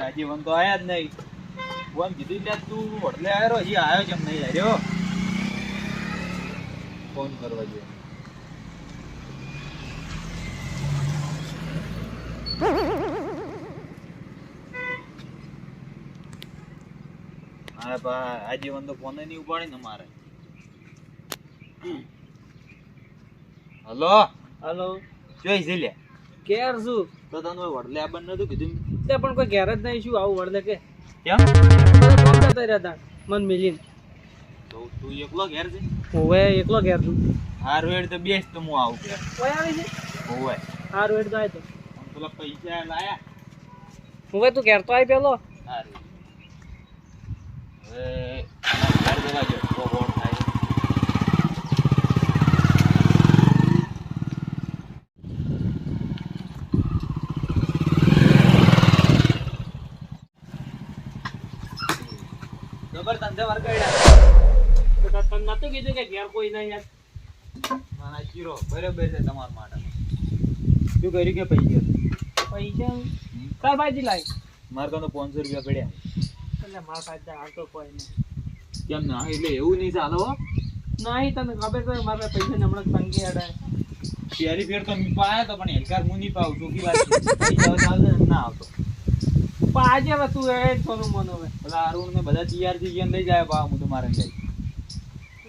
આજે વન તો આયા જ નહીં. વન કીધું એટલે તું હોટલે આવ્યો હજી આવ્યો કેમ નહીં આવ્યો ફોન કરવા જોઈએ હા બા આજીવન તો ફોન નહીં ઉપાડી ને મારે. હલો? હલો. જોઈ છે લે કેર શું તો તને વડલે આ બંને કીધું તે પણ કોઈ ઘેર જ નહીં શું આવું વળલે કે. કેમ કરતા રહ્યા તા મન મિલીન. તો તું એકલો ઘેર છે? હોવે એકલો ઘેર છું. હાર વેડ તો બેસ તો હું આવું ઘેર. કોઈ આવી છે? હોવે. હાર વેડ તો આય તો. પેલા પૈસા લાયા. હોવે તું ઘેર તો આય પેલો. હાર. હવે ઘેર જવા જો તો ગોળ થાય જબર ધંધે વર્ગાડ્યા તો કીધું કે ઘેર કોઈ નહીં યાર. મારા ચીરો બરાબર છે તમારા માટે. શું કર્યું કે પૈસા? પૈસા? કઈ ભાઈ લાય? મારે તો પાંચસો રૂપિયા પડ્યા. એટલે મારા પાસે હાલ તો કોઈ નહીં. કેમ ના? એટલે એવું નહીં ચાલો હો. નહીં તને ખબર તો મારા પાસે હમણાં તંગી અડાય. પહેલી ફેર તો મી પાયા તો પણ હેલકાર હું નહીં પાઉં ચોકી વાત ને આવતો. પણ આજે હવે તું એ સોનું મનો હવે. અરુણ ને બધા તૈયાર થઈ ગયા લઈ જાય બા હું તો મારે લઈ.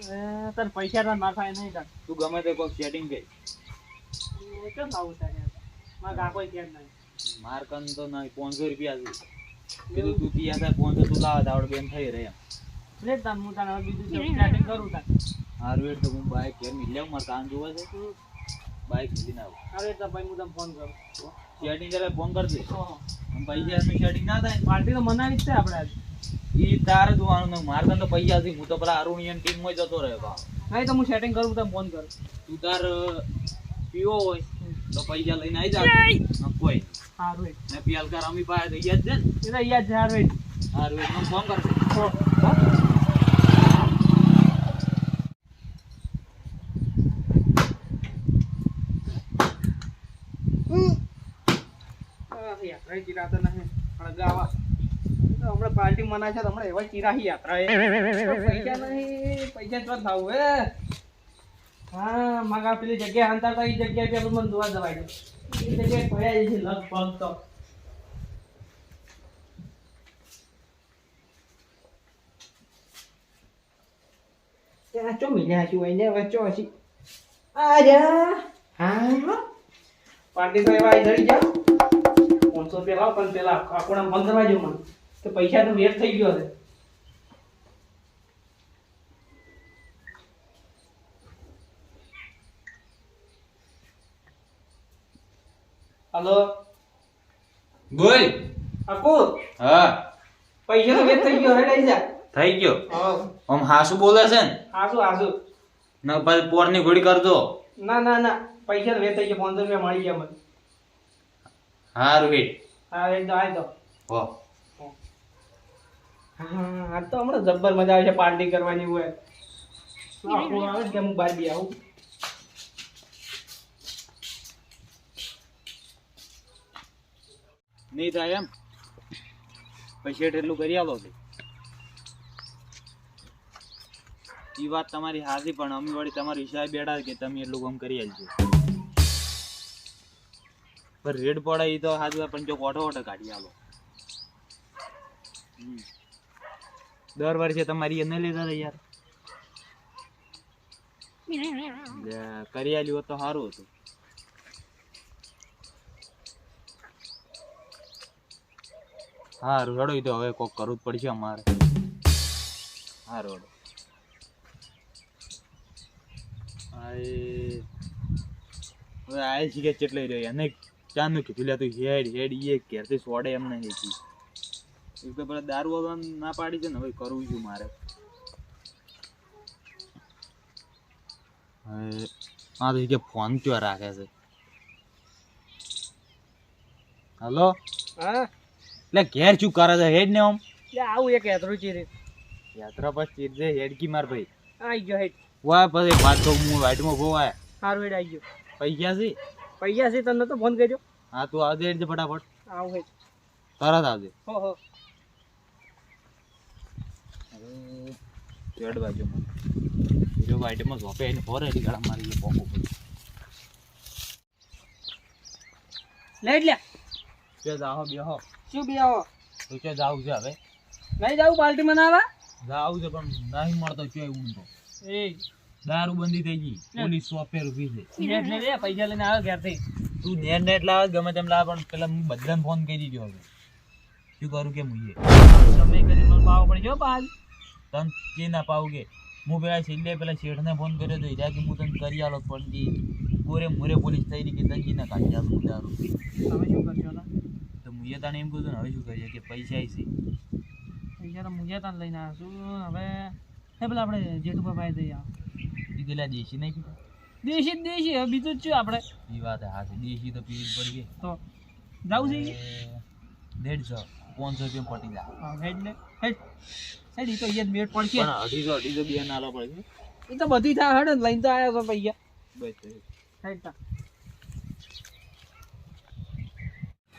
તને પૈસા તાર મારા પાસે નહીં તાર. તું ગમે તે કોઈ સેટિંગ કરી. એ કેમ આવું તારે મારા કાકો ક્યાં નહીં. માર કન તો નહીં પાંચસો રૂપિયા છે. કીધું તું ત્યાં થાય પાંચસો તું લાવે તો આવડે બેન થઈ રહે એમ. લે તાર હું તારે બીજું સેટિંગ કરું તાર. હારું વેટ તો હું બાઈક ઘેર મી લેવું મારે કામ જોવા છે બાઈક લીધીને આવું અરે તો ભાઈ હું તને ફોન કરું. સેટિંગ કરે ફોન કરજે હા. પૈસા સેટિંગ ના થાય. પાર્ટી તો મનાવી જ છે આપણે આજે. એ તારે જોવાનું ને મારે તો પૈસા થી હું તો પેલા અરુણિયન ટીમમાં જતો રહે બા નહીં તો હું સેટિંગ કરું તને ફોન કરું. તું તાર પીવો હોય તો પૈસા લઈને આવી જા. કોઈ. હારું ને પિયાલકાર અમી પાસે તો યાદ છે ને? એ તો યાદ છે એ. હારું એક ફોન કરશે યાત્રા ચીરા તો નહીં પણ ગાવા હમણાં પાર્ટી મના છે હમણાં એવા ચીરાહી યાત્રા પૈસા નહીં, પૈસા તો થાવું હે. હા માગા પેલી જગ્યા હાંતા તો એ જગ્યા પેલું મને જોવા જવાય એ જગ્યાએ પડ્યા છે લગભગ તો. ચો મિલ્યા પાર્ટી તો એવા ધરી જાઓ. પાંચસો પણ પેલા આપણે ફોન કરવા મને. તો પૈસા તો વેસ્ટ થઈ ગયો છે. હલો? બોલ. અકુ હા. પૈસા તો વેસ્ટ થઈ ગયો હેડ આઈ જા. થઈ ગયો. આમ હાસુ બોલે છે ને? હાસુ હાસુ. ન પછી પોરની ઘોડી કરજો. ના ના ના. પૈસા થઈ ગયો પાંચસો રૂપિયા મળી ગયા મને. સારું હિટ હા તો આય દો હો. હા તો હમણાં જબ્બર મજા આવે છે પાર્ટી કરવાની હોય. આખું આવે કે હું બહાર બી આવું. નહીં થાય એમ? પછી એટલું કરી આવો છે એ વાત તમારી હાજી પણ અમે વળી તમારી હિસાબે બેઠા કે તમે એટલું કામ કરી આલજો. પણ રેડ પડે એ તો હાથ પણ જો ઓટો ઓટો કાઢી આવો હમ. દર વર્ષે તમારી એને લેતા હતા યાર. કરી આલ્યું તો સારું હતું. હારું હેડો ઈ તો હવે કોક કરવું જ પડશે અમારે. હા રડો હવે આય શીખે કેટલી રહ્યો એને ચાનું કીધું, લે તું હેડ હેડ એ ઘેરથી સોડે એમ નહીં એક તો પેલા દારૂ વાળા ના પાડી છે ને હવે કરવું છું મારે? હા તો કે ફોન ક્યાં રાખે છે. હલો? હા? એટલે ઘેર શું કરે છે? હેડ ને આમ. લે આવું એક યાત્રું ચીરે યાત્રા પર ચીરજે હેડકી માર ભાઈ. આઈ ગયો હેડ. વાહ પછી વાત તો હું વાઈટમાં ગોવાય સારું હેડ આઈ ગયો. પૈસા છે? પૈસા છે તને તો ફોન કર્યો. હા તું આવજે હેડ ફટાફટ. આવું હેડ. તરત આવજે. હો હો. હવે ચડ બાજુ હીરો વાઈટમાં ઝોપે એને ફોરે એની ગાળા મારી લે પોકો લેટ લે તે જાહો બેહો. શું બેહો? તું કે જાવ છે હવે. નહીં જાવ બાલ્ટી મનાવા જાવ છે પણ નહીં મળતો છે એવું તો. એ દારૂ બંધી થઈ ગઈ. પોલીસ સોપે રૂપી છે. પૈસા લઈને આવ્યો ઘેરથી. તું નેટ નેટ લાવે ગમે તેમ લાવે પણ પેલા હું બધાને ફોન કરી દીધો હવે. શું કરું કે મુઈએ? તમે કરી મને પાવો પડે જો પાલ તને કે ના પાવું કે હું પેલા છેલ્લે પેલા શેઠને ફોન કર્યો તો ત્યાં કે હું તને કરી આલો પણ જે કોરે મોરે પોલીસ થઈ રહી કે તંજી ના કાઢી આલો દારૂ તમે શું કરશો ને તો મુજે તાને એમ કીધું ને હવે શું કરીએ કે પૈસા છે પૈસા તો મુજે તાને લઈને આવ્યા છું હવે હે પેલા આપણે જેઠુભા ભાઈ દઈ આવો પેલા દેશી નહીં પીતા? દેશી જ દેશી હવે બીજું જ છે આપણે? એ વાત હા છે દેશી તો પીવી પડી ગઈ તો જાવું છે દેડસો પાંચસો રૂપિયા પટી જાય. એટલે હેડ ને હેડ ઈ તો યે જ મેળ પડશે. પણ અઢીસો અઢીસો બે નાલો પડે એ તો બધી થાય હેડ ને? લઈને તો આવ્યો છો પૈસા બસ હેડ તા.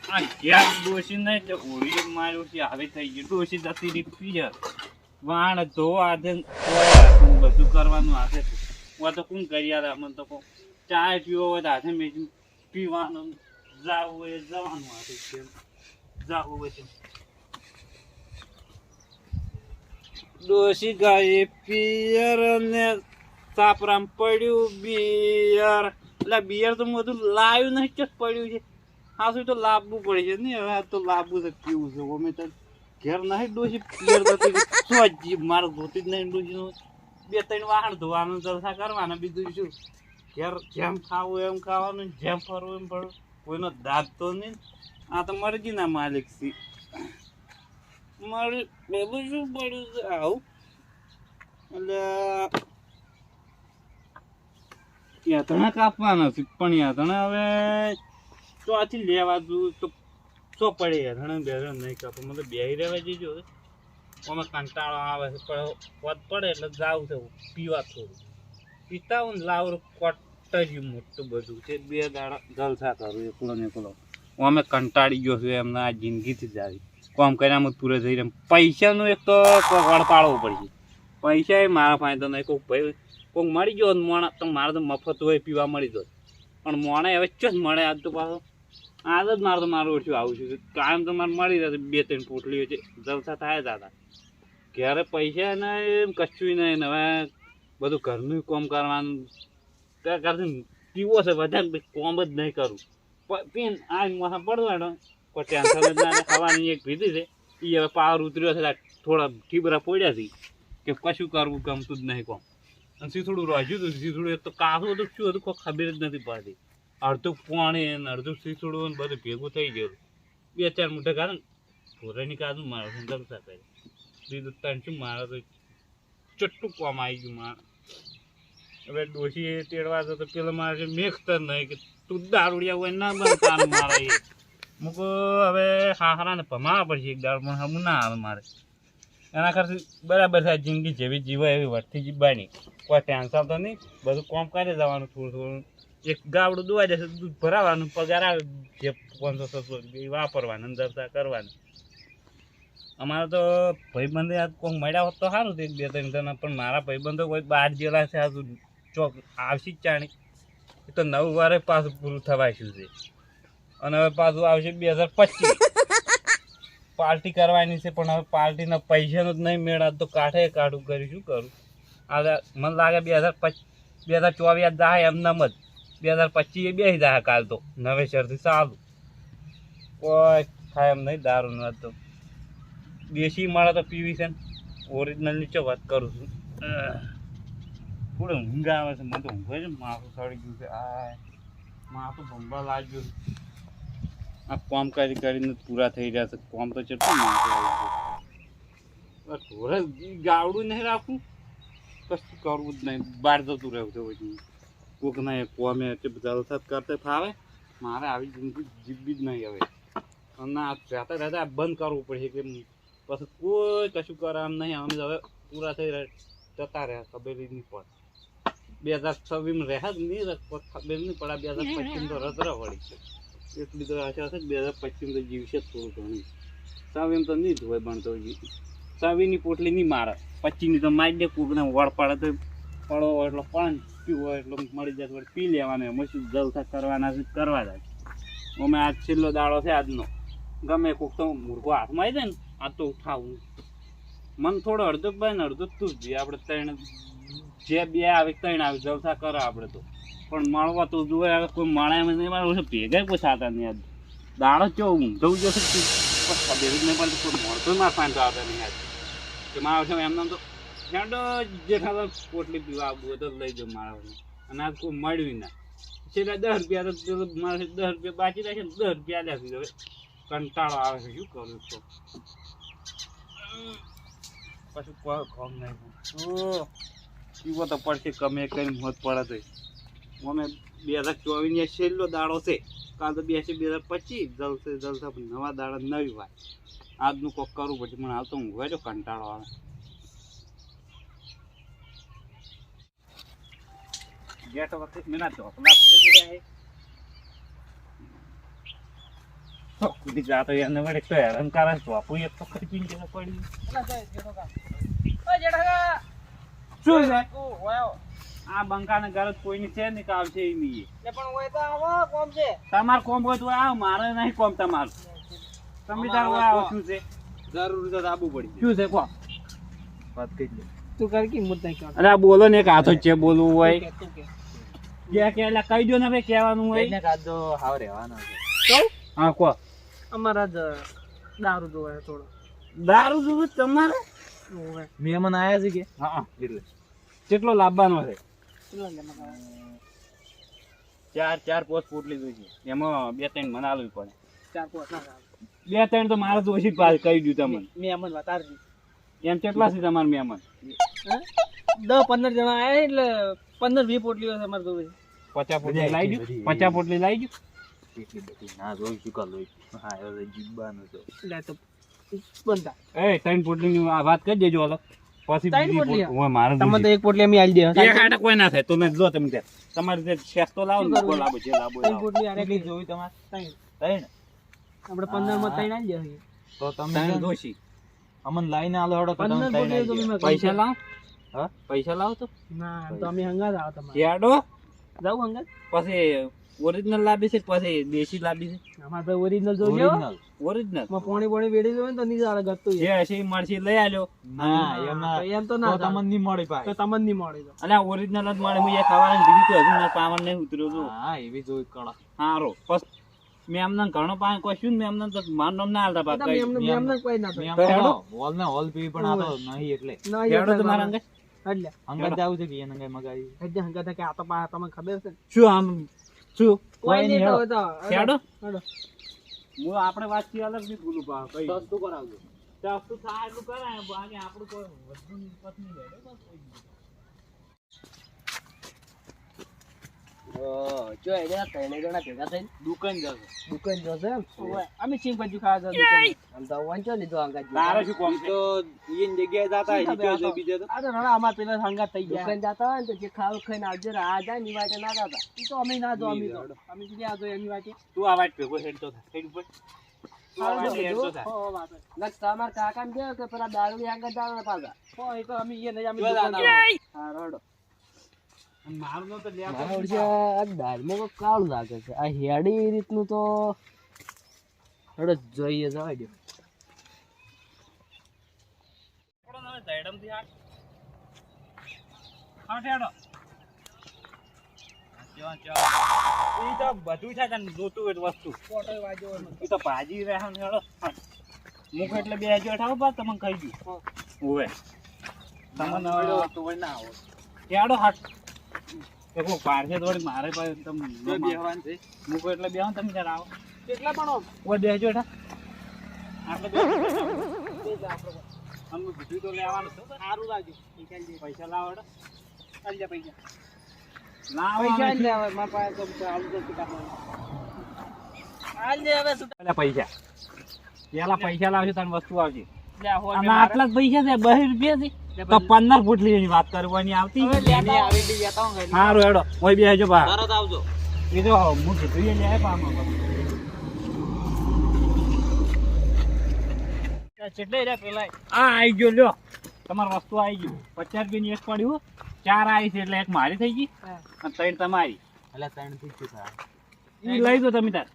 આ ક્યાં ડોસી ને તો ઓળી માર્યો છે હવે થઈ ગયું. ડોસી જતી રી પીએ વાણ ધોવા આધે બધું કરવાનું હાથે હું તો કોણ કરી યાર અમને તો કહું ચા પીવો હોય તો હાથે મેચી પીવાનું જાવું હોય જવાનું હાથે જાવું હોય તો ડોશી ગાય પિયર ને સાપરામ પડ્યું બિયર. એટલે બિયર તો બધું લાવ્યું નહીં કે પડ્યું છે? હા, શું તો લાવવું પડે છે ને? હવે તો લાવવું છે પીવું છે? અમે તો ઘેર નહીં ડોસી પિયર થતી સોજી મારે ધોતી જ નહીં ડોસી બે, ત્રણ વાહન ધોવાનું, જલસા કરવાના બીજું શું? ઘેર જેમ ખાવું એમ ખાવાનું, જેમ ફરવું એમ ફરવું. કોઈનો દાંત તો નહીં. આ તો મરજીના માલિક છે. મારે બધું શું પડ્યું છે. આવું. એટલે યાતણા કાપવાના છે, પણ યાતણા હવે ચોથી લેવા દઉં તો તો પડે યાતણા બેરણ નહીં કાપો. મને બેહી રહેવા જઈજો અમે કંટાળો આવે છે, પણ વધ પડે એટલે જાવ છે પીવા થોડું. પીતા હું ને લાવર કોટર્યું મોટું બધું. છે બે દાડા જલસા કરું એકલો ને એકલો. અમે કંટાળી ગયો છું, એમને આ જિંદગીથી જ આવી કોમ કર્યા મત પૂરે થઈ રહ્યા. પૈસાનું એક તો વળ પાડવો પડશે. પૈસા એ મારા ફાયદો નહીં. કોઈક ભાઈ કોઈક મળી ગયો મોણા, તો મારે તો મફત હોય, પીવા મળી જાય પણ મોણે હવે જ મળે આજ તો પાછો. આજ જ મારે તો મારું ઓછું આવું છું. કાયમ તો મારે મળી રહે બે ત્રણ પોટલીઓ છે. જલસા થાય દાદા. ઘરે પૈસા નહીં કશું નહીં. હવે બધું ઘરનું કોમ કરવાનું. ત્યાં કરતી પીવો છે. વધારે કોમ જ નહીં કરું. પ- પીને આ માથા પડવાનો કોઈ ટેન્શન જ ખાવાની એક ભીધી છે. એ હવે પાવર ઉતર્યો છે થોડા ઠીબરા પડ્યા છે કે કશું કરવું ગમતું જ નહીં કોમ. અને સીથોડું રહ્યું હતું સીથોડું એક તો કાસું હતું, શું હતું કોઈ ખબર જ નથી પડતી. અડધું પાણી ને અડધું સીથોડું ને બધું ભેગું થઈ ગયું બે ચાર મોટા કારણ ને ધોરાની કાઢું મારો જલસા કરે બીજું ત્રણ શું મારે તો ચટ્ટું કોમ આવી ગયું મારે. હવે ડોશી તેડવા તો પેલો મારે છે મેઘતર નહીં કે તું દારૂડિયા હોય ના બનતા મારે એ મૂકો, હવે હાહરાને ભમાવા પડશે એક દાળ પણ હમું ના આવે મારે. એના કરતી બરાબર થાય જિંદગી જેવી જીવાય એવી વર્તી જીવવાની કોઈ ટેન્શન તો નહીં, બધું કોમ કરી જવાનું થોડું થોડું. એક ગાવડું દોવા જશે, દૂધ ભરાવાનું, પગાર આવે, જે પાંચસો છસો રૂપિયા વાપરવાનું અને કરવાનું. અમારે તો ભાઈબંધે આ કોઈ મળ્યા હોત તો સારું હતું બે, ત્રણ જણા, પણ મારા ભાઈબંધો કોઈ બહાર ગયેલા છે આ ચોક, આવશે જ ચાણી. એ તો નવ વારે પાછું પૂરું થવાય છે. અને હવે પાછું આવશે બે હજાર પચીસ. પાર્ટી કરવાની છે પણ હવે પાર્ટીના પૈસાનો જ નહીં મેળા તો કાઢે કાઢું કર્યું શું કરું? આ મને લાગે બે હજાર પચીસ બે હજાર ચોવીસ જાય એમનામ જ. બે હજાર પચીસ એ બેસી જાય કાલ તો. નવેસરથી સારું કોઈ થાય એમ નહીં દારૂ ન તો. દેશી મળે તો પીવી છે ઓરિજિનલની ચો વાત કરું છું. થોડું ઊંઘ આવે છે મને તો ઊંઘો છે માથું સડી ગયું છે. આ માથું ભંભા લાગ્યું. આ કોમ કરી કરીને પૂરા થઈ રહ્યા છે. કોમ તો ચેટલું ઢોરે ગાવડું નહીં રાખવું કશું કરવું જ નહીં. બહાર જતું રહેવું છે પછી કોક નહીં કોમે તે જલસા કરતે ફાવે. મારે આવી જિંદગી જીવવી જ નહીં હવે. અને આ રહેતા રહેતા બંધ કરવું પડશે કે પછી કોઈ કશું કરે નહીં. અમે હવે પૂરા થઈ રહ્યા જતા રહ્યા ખબર જ નહીં પડે બે હજાર છવ્વીસમાં રહ્યા જ નહીં કોઈ નહીં પડે બે હજાર પચીસ તો રત વળી છે એટલી તો આશા છે કે બે હજાર પશ્ચિમ તો જીવશે થોડું ઘણું. સાવ એમ તો નહીં હોય ભણતો જીવ સાવીની પોટલી નહીં મારે. પચીની તો મારી દે કૂકને વળ પડે તો પડો એટલો પણ પીવો એટલો મળી જાય પી લેવાનો. એમ શું જલસા કરવાના છે, કરવા જાય. અમે આજ છેલ્લો દાડો છે આજનો. ગમે કોક તો મૂર્ખો હાથમાં આવી જાય ને આ તો ઉઠાવું મન થોડો અડધો ભાઈ ને અડધો તું જ આપણે ત્રણ, જે બે આવે ત્રણ આવે, જલસા કરે આપણે તો. પણ માળવા તો જોવે કોઈ મળે એમ નહીં મારે ભેગા કોઈ સાતા નહીં આજ. દાડો ચો ઊંધો જશે છે પણ જ નહીં પડતી કોઈ મળતો ના તો આવતા નહીં આજ. કે મારા છે એમને તો હેડો જે ખાતા પોટલી પીવા આવવું તો લઈ જાઉં મારા. અને આજ કોઈ મળ્યું ના. છેલ્લા દસ રૂપિયા તો મારે દસ રૂપિયા બાકી રાખે દસ રૂપિયા લે હવે કંટાળો આવે છે શું કરું તો પછી કોઈ કામ નહીં. ઓ પીવો તો પડશે કમે કરીને મોત પડે તો અમે બે હજાર ચોવીસ ને છેલ્લો દાડો છે. કાલ તો બેસી બે હજાર પચીસ જલસે જલસે પણ નવા દાડા નવી વાત. આજનું કોક કરવું પછી પણ હાલ તો ઊંઘવા જો કંટાળો આવે. ગેટ વખતે મેના ચોપલા કુદી જાતો એને વડે તો હેરાન કરે ચોપું એક તો ખર્ચી પડી શું છે? આ બંકા ને ઘર કોઈ કોઈની છે ને કામ છે એ નહીં. તમાર કોમ હોય તો આવ મારે નહીં કોમ તમારું. તમે તાર હોય આવો શું છે? જરૂર તો આબુ પડી શું છે કો વાત કહી દે તું કર કે મુદ્દા કે અરે આ બોલો ને એક હાથો જ છે બોલવું હોય. કે કે. એટલે કહી દો ને ભાઈ કહેવાનું હોય. એને કાદો હાવ રહેવાનો છે. કહું હા કો. અમારા જ દારૂ જોવે થોડો. દારૂ જોવે તમારે. મહેમાન આયા છે કે? હા એટલે. કેટલો લાવવાનો છે. ચાર ચાર પોસ્ટ પોટલી જોઈ છે. એમાં બે ત્રણ મને આલવી પડે. ચાર પાંચ બે ત્રણ તો મારે તો ઓછી પાસ કહી દઉં તમને. મેમન વાતારજી એમ કેટલા છે તમારા મેમન દસ પંદર જણા આયા એટલે પંદર વીસ પોટલીઓ છે અમારે જોવે પચાસ પોટલી લાવી દઉં પચાસ પોટલી લાવી દઉં એટલી બધી ના જોઈ હા જીવવાનું છે. એટલે તો. એ ત્રણ પોટલીની વાત કરી દેજો અલગ પછી ત્રણ બીજી પોટલી? ઓય મારે તમે તો એક પોટલી અમે આલી દે એક હાટે કોઈ ના થાય. તો મેં તમે ત્યાં. તમારે જે શેક તો લાવો ને શું કરવું? જે લાવો ત્રણ પોટલી આરે કેટલી જોઈ તમારે? ત્રણ. ત્રણ. આપણે માં ત્રણ આલી દે તો તમે ત્રણ ને અમને લાઈને આલો હડો તો તમે ત્રણ પૈસા લાવો હા? પૈસા લાવો તો? ના તો અમે હંગાત આવો તમારે. યાડો જાવું હંગાત? પછી ઓરિજિનલ લાવી છે પછી દેશી લાવી છે? અમાર તો ઓરિજિનલ લ્યો ઓરિજિનલમાં પાણી પાણી વેડી જોવે તો નહીં સારા ગતું જે છે એ મળશે લઈ આલ્યો. હા એમ ના તો એમ તો તો ના તમને નહીં મળી તો પાછી તમને નહીં મળે તો. અલ્યા ઓરિજિનલ જ મળે હું એ ખાવાની દીધી તો હજુ ના પાવન નહીં ઉતર્યો છું હા એવી જોઈ કળા. હારો. બસ મેં એમને ઘણો પાસે કશું ને મેં એમને તો માર નામ ના હાલતા તો પાછા મેમને મેમને કોઈ ના તો હેડો. હોલ ને હોલ પી પણ આ તો નહીં એટલે. ના હેડો તો મારા અંગે. એટલે. અંગત જાવું છે કે એને કઈ મગાવી? એટલે હંગાત કે આ તો પા તમને ખબર છે શું આમ શું કોઈ નહીં તો તો હેડો હેડો. હું આપણે વાતથી અલગ નહીં ભૂલું પા કઈ સસ્તું કરાવજો. સસ્તું થાય એટલું કરાય બાકી આપણું કોઈ વધુ પત્ની રહે બસ કોઈ નહીં. અમે આ આ અમાર આ ને વાટે તો અમે ના જો અમે તો વાતે તું આ વાત ભેગો હેડ તો આ કાકા ને કે પેલા દારૂ આગળ દારૂ પાછા એ નહીં અમે જો દુકાન દાદા. હા રોડો અને મારું આ દાળમાં કોઈ કાળું લાગે છે. આ હેડી રીતનું તો રોડો જોઈએ જવા દો થોડો નવે ઝાયડમથી હાટ હાટ હેડો. કેવા કેવા. ઈ તો બધું છે તને જોતું હોય તો વસ્તુ. ભાજી રહે ને હેડો. એટલે બે હજાર અઠાવો બા તમને કહી ગયું ઓવે. તમને તમને ના આવો. હેડો હાટ એ કોઈ પારસે મારે પાસે તમે બેહવાનું છે. મૂકો એટલે બે તમે જરા આવો. કેટલા પણ આમ? ઓય બે હજાર આપણે અમને બધું તો લેવાનું છે. સારું લાગ્યું પૈસા લાવો હેડો પૈસા. ના પૈસા હવે મારા પાસે તો કોઈ આલુ કાઢવાનું પૈસા. પેલા પૈસા લાવશે તને વસ્તુ આવશે આટલા જ પૈસા છે બહી રૂપિયા છે. તો પંદર ફૂટલી એની વાત કરવાની આવતી. હવે લેતા આવી દી લેતા હું ઘરે. સારું હેડો. ઓય બે હજો બા આવજો. એ તો હું કીધું લે પામાં કેટલે રહ્યા પેલા? આ આવી ગયો લ્યો. તમારી વસ્તુ આવી ગયું પચાસ રૂપિયાની એક પડ્યું ચાર આવી છે એટલે એક મારી થઈ ગઈ. અને ત્રણ તમારી. એટલે ત્રણ થઈ ગયું લઈ દો તમે તાર.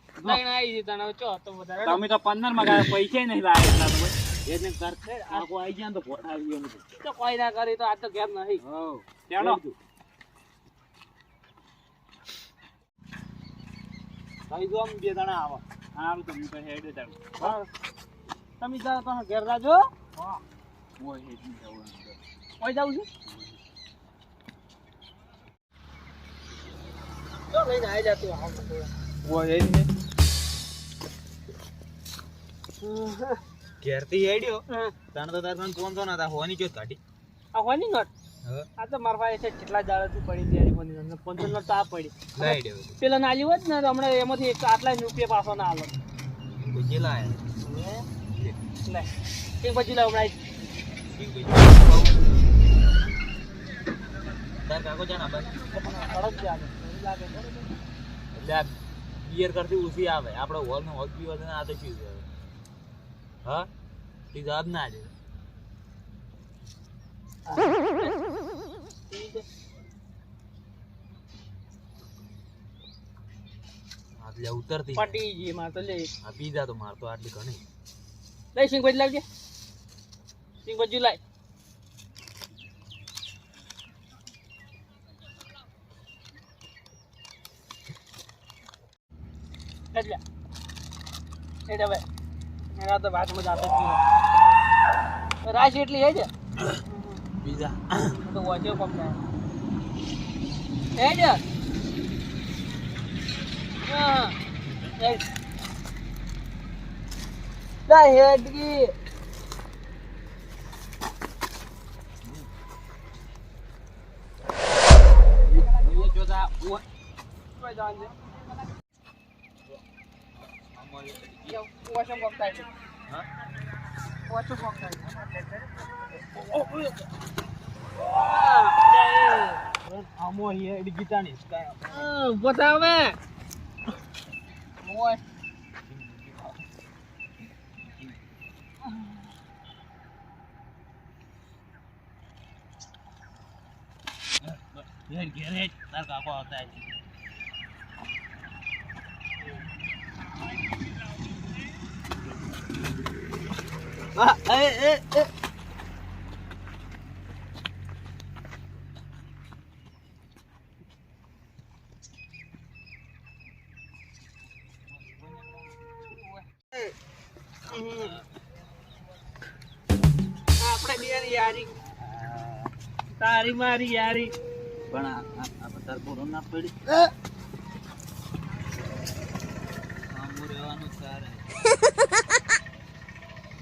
તમે તો પંદરમાં પૈસા નહીં લાવે એટલા કર ભાઈ. એટલે કર આવી જાય ને તો ફોટા આવી ગયો તો કોઈ ના કરી તો આ તો ઘેર નહીં. હઉ. ચાલો કહી દો આમ બે જણા આવો. સારું તમે તો હેડે તાર. તમે જાઓ તો ઘેર જાજો. ઓય હેડ નહીં જવું જાવ છું? તો લઈને આવી જતું આવ ઓય હેડ નહીં. ઘેરથી હેડ્યો. તને તો તાર મને ફોન તો નતા હોવાની કયો કાઢી. આ હોવાની નોટ આ તો મારા પાસે છે કેટલા દાડાથી પડી તૈયારી અંદર પંદર નોટ તો આ પડી. પેલા નાલી હોત ને તો હમણાં એમાંથી એક આટલા રૂપિયા પાછો ના આલો. કોઈ લાય એક બાજુ લાવ હમણાં તાર કાકો જાના બસ એટલે બિયર કરતી ઉસી આવે. આપણે હોલ નો હોલ પીવા આ તો શું છે? હા? તે જવાબ ના દે. એટલે ઉતરતી પટી ગઈ માં તો લે. આ પીઝા તો મારતો આટલી ઘણી. લઈ સિંગ બાજુ લાવજે. સિંગ બાજુ લાય. એટલે. એટલે હવે. એના તો વાતમાં જાતો જ રાશ એટલી હે છે? બીજા. તો વાંચ્યો થાય. હે છે? હા. ના હેડ એ જોતા ઓ કોઈ જાણ છે. વાંચો કમ થાય છે. હા વાંચો કમ થાય છે આમો. હેડ ગીતાની બતાવે હેડ ઘેર હેડ તાર કાકો આવતા છે હા એ એ એ આપણે બે યારી તારી મારી યારી પણ આ આ- આ બધા બોલો ના પડી આમું રહેવાનું સારું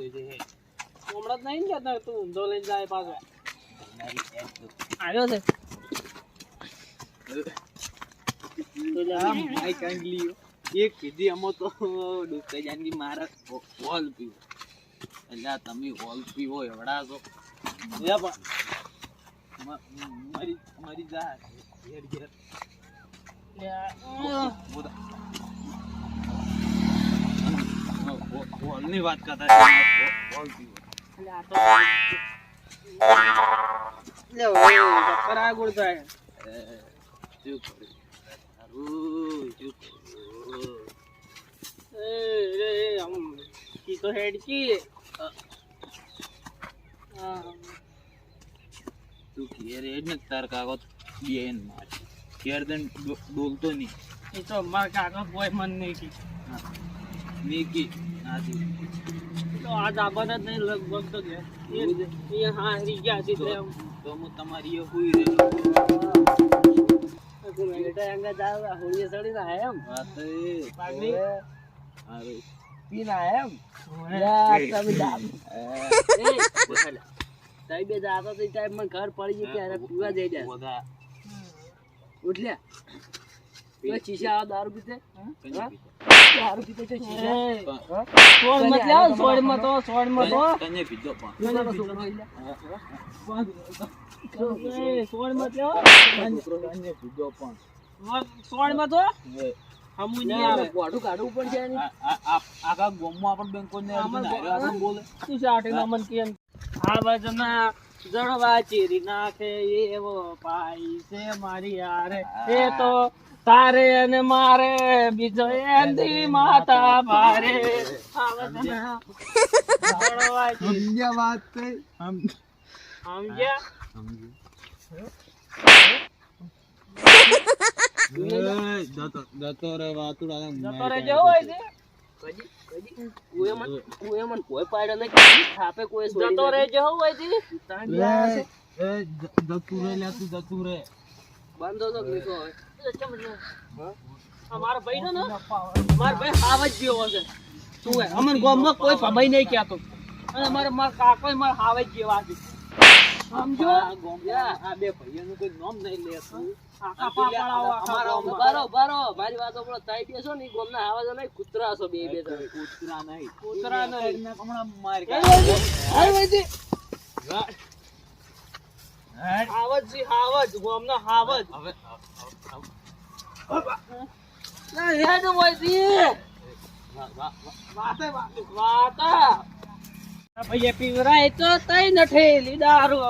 દેજે હે. હમણાં જ નહીં ને તું ઊંધો લઈને જાય પાછો. તો આવ્યો છે. આમ આઈ કાંઈ લીયો. એક કીધી અમો તો ડૂબતા જાનકી મારા હોલ પીવો. એટલે તમે હોલ પીવો એવડા છો. મરી મરી જા. ઘેર. ઘેર હોલની વાત કરતા છે, હોલ તો હેડકી હા. તું ઘેર એડ ને તાર કાકો બેન માર. ઘેર દન બોલતો નહીં. એ તો માર કાકા કોઈ મન નહીં કી. નાથી તો આજ આબાદ જ નહીં લગભગ તો ઘેર એ- હા હરી ગયા છે તો હું તમારી એ હુઈ રહ્યો બેટા અંગા જાવ હોળીએ સડી ના એમ. વાત એ. પાઘડી? અરે પીના એમ? યા, તમે દારૂ. એ, બેઠા. તઈ બે જાતો તો ટાઈમમાં ઘર પડી ગયું કે અરે પીવા જઈ જાય બધા ઉઠલ્યા. શીશા આવા દારૂ પીતે હા? આ- જળવા ચીરી નાખે એવો પાઈ છે મારી આરે એ તો તારે અને મારે બીજો એની માતા મારે સમજ્યા વાત થઈ? સમજ્યા? જતો જતો રે વાતુડા જતો રહેજો હોય છે. જતો નથી. રહેજો હોય છે. જતું રે તું જતું રે બાંધો તો મારો ભાઈ નો? મારો ભાઈ હાવ જ જેવો છે. શું હે અમન ગામમાં કોઈ ભાઈ નહીં કહેતો. અને મારા મારા કાકો મારા હાવ જ જેવા છે. સમજો? આ બે ભાઈઓનું કોઈ નામ નહીં લેતું. આખા પાપડાઓ અમારા ગામમાં. બારો બારો મારી વાતો પેલો તાઈ બેસો ને ગોમના આવા નહીં કૂતરા છો બે બે. કૂતરા નહીં. કૂતરા નહીં. હમણાં માર એ વૈજી, વૈજી. હાવ જ છે, હાવ જ, ગામના હાવ હેડ વૈજી. વાતે વાતા. આ પીવરાય તો તઈ નથી લીદારો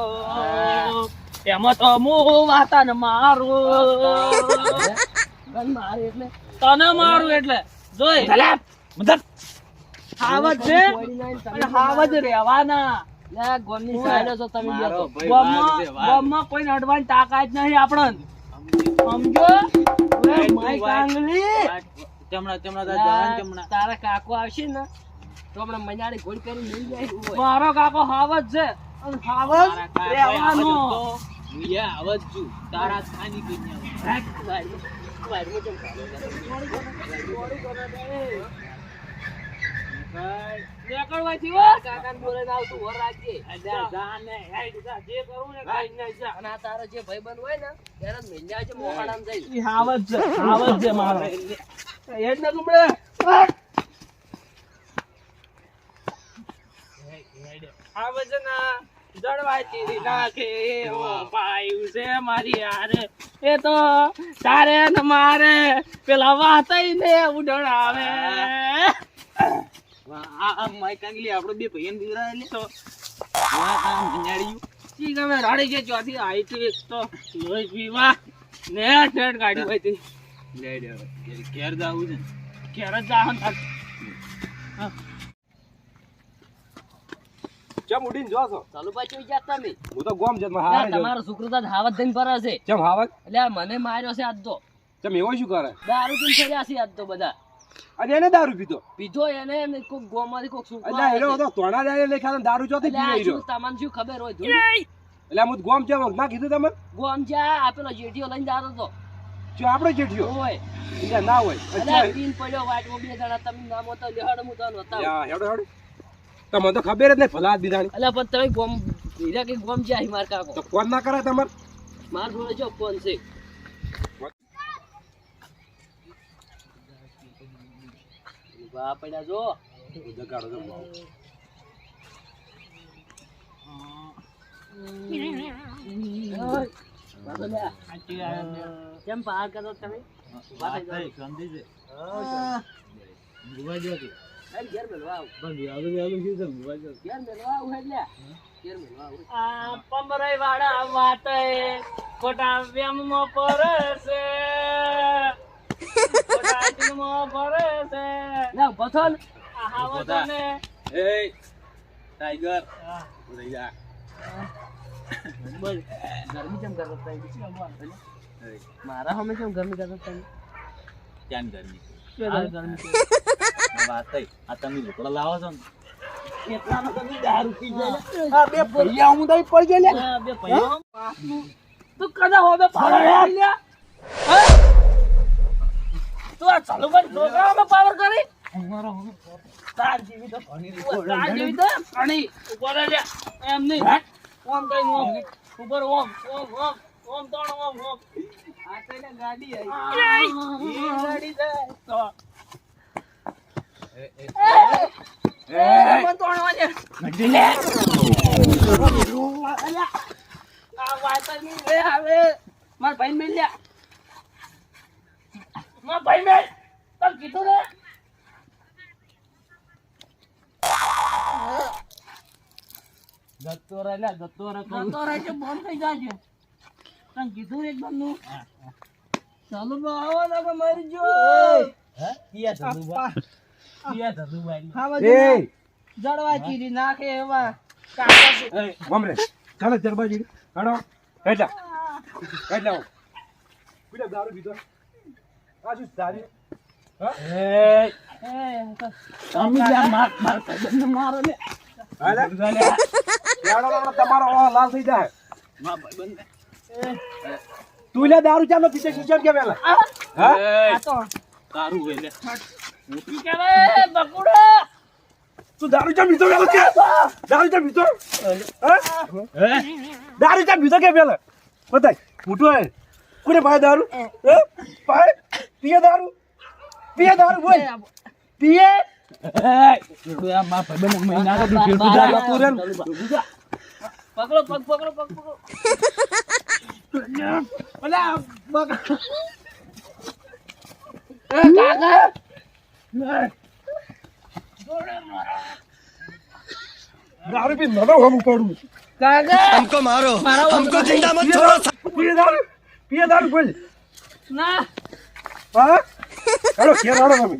એમાં તો હું વાતા ને મારું એટલે તને મારું એટલે જોઈ મતલબ હાવ જ છે અને રહેવાના ગોમની સાઈડે છો તમે ગામમાં કોઈ અડવાની તાકાત નહીં આપણને સમજો ઓય માય કાંગલી. ચમડા ચમડા તાર ચમડા તારા કાકો આવશે ને તો હમણાં મજાડી ગોળ કરીને લઈ જાય. મારો કાકો હાવજ છે. અને હાવ તારા રહેવાનો. છું. ખાની? નીકળવાથી હો. કાકાને બોલાઈને આવતું વર રાખજે. જા, જા ને, હેડ, જા, જે કરવું ને ખાઈ ને જા. અને આ તારો જે ભાઈબંધ હોય ને ત્યારે જ મિલ જાય છે છે મારો. હેડ ને ગુમડે. હાવ જ ના, નાખે એવો પાયું છે મારી હારે. એ તો તારે ને મારે પેલા વાતઈ ને ઉડણાવે આ આ માય કાંગલી આપણો બે ભાઈઓને બિગડાય લે તો આ આ મંજાડ્યું ઈ ગમે રાડી જે ચોથી આઈ એક તો લોહી પીવા. ને નેટ ગાડી હોય તી. લે લે ઘેર જાવું છે ઘેર જ જાહન થાક ચમ ઉડીને જો છો? ચાલુ પાછું ઈ તમે. હું તો ગોમ જત લે, તમારો છોકરો તો આજ હાવત થઈને પર છે. ચમ હાવક એટલે મને માર્યો છે આજ તો. ચમ એવો શું કરે? દારૂ પીને છે આજ તો બધા. અને એને દારૂ પીધો. પીધો એને કોક ગોમાંથી કોક છોકરો એટલે એનો છે. તો તોણા જાય લેખા દારૂ ચોથી પી રહ્યો. તમને શું ખબર હોય? એટલે હું ગોમ ચમ ના કીધું તમે ગોમ જા આપેલો પેલો જેઠિયો લઈને જાતો હતો. જો આપણો જેઠિયો? હોય. એટલે ના હોય. એટલે અચ્છા. પીન પડ્યો વાટમાં બે જણા તમે નામ હતો લેહડ હું તો નતા યા, હેડો હેડો. તમને તો ખબર જ નહીં ભલા હાથ દીધાની એટલે પણ તમે ગોમ હીરા કે ગોમ જાય માર કાકો? તો ફોન ના કરે તમારે. માર જોડે જો ફોન છે. બા પડ્યા જો જગાડો જો બહુ. કેમ પાર કરો તમે વાત થઈ, શાંતિ છે. ભૂવા જો કે. અરે ઘેર મેલવા આવું પણ વ્યાલું વ્યાલું શું છે? ભૂવા જો. ઘેર મેલવા આવું એટલે ઘેર મેલવા આવું આ પમરાઈ વાળા વાતે ખોટા વેમમાં પરસે ખોટા દિલમાં પરસે ના ઊભો થો ને. આ તો ને. એય, ટાઈગર. ઉડી જા. બોલ ગરમી કેમ કરતા હતા પછી અમુક આપે ને. એય, મારા હમે કેમ ગરમી કરતા હતા ક્યાં ગરમી? આ ગરમી? વાત થઈ. આ તમે લુગડા લાવો છો ને. કેટલાનો તમે દારૂ પી જાય આ બે ભૈયા હું તો પડી જાય લે. બે ભાઈઓ તું કદા હોવે પાવર યાર. તું આ ચાલુ કરી પાવર કરી. તાર જેવી તો તાર જેવી તો. ઊભો રહે લે. એમ નહીં. ઓમ કઈ ઓમ. ઉપર ઓમ, ઓમ, ઓમ. ઓમ ત્રણ ઓમ, ઓમ. આ. મારા. મારા ભાઈ મેલ. તને કીધું ને જતો રહે લે જતો રહે કહું. જતો રહે છે, બંધ થઈ જાજે. તને કીધું એક બારનું. ચાલો બા, આવો ને આપણે મરી જો. હે? કિયા ધનુભા? કિયા ધનુભાઈ? હા, બધું એ જડવા ચીરી નાખે એવા કાકા છે. ભમરે ચાલો જરબાજી હાડો હેઠા હેઠા પીડા દારૂ પીધો આ શું દારૂ એ, એ, તમે માર માર મારો લે. તમારો લાલ થઈ જાય. તું લે દારૂ ચાલો પીતે શું કે વેલા હા? એ, આ તો તારું હોય લે. કે રે, બકુડો. તું દારૂ ચા પીતો વેલો કે? દારૂ ચા પીતો હા. હે? દારૂ ચા પીતો કે પેલા? બતાય ફૂટો હે કોને ભાઈ દારૂ? હે? ભાઈ પીએ દારૂ? પીએ દારૂ બોલ. પીએ? પકડો પગ પકડો પગ પકડો દારૂ પી નતો હમ પડું ના. હેલો કેર આડો તમે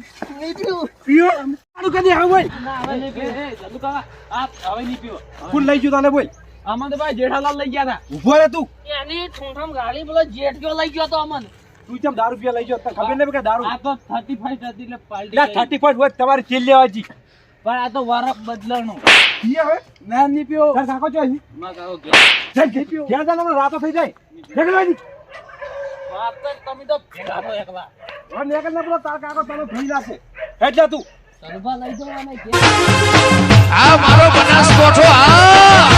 પીવું. પીઓ દારૂ કદી આવ બોલ હવે નહીં પીવું. પીવો. કોણ લઈ ગયું તને બોલ તો ભાઈ જેઠાલાલ લઈ ગયા હતા ઊભો રે તું એની ઠૂંઠમ ગાડી પેલો જેઠ ગયો લઈ ગયો તો અમને તું કેમ દારૂ પીવા લઈ ગયો તને ખબર નહીં કે દારૂ આ તો 35 હતી એટલે પાલટી કરી. 35 હોય તમારે ચીલ લેવાજી પણ આ તો વરખ બદલાણું. પીએ હવે ના નહીં પીવો તાર કાકો ચો અહીં માં કાકો કે જઈ પીઓ ક્યાં જાનો રાતો થઈ જાય નીકળવાજી વાત તો તમે તો ભેગા છો એકલા હવે નીકળ ના પેલો તાર કાકો તને થઈ જશે એટલે તું. સલભા લઈ જવાના આ મારો બનાસકોઠો આ!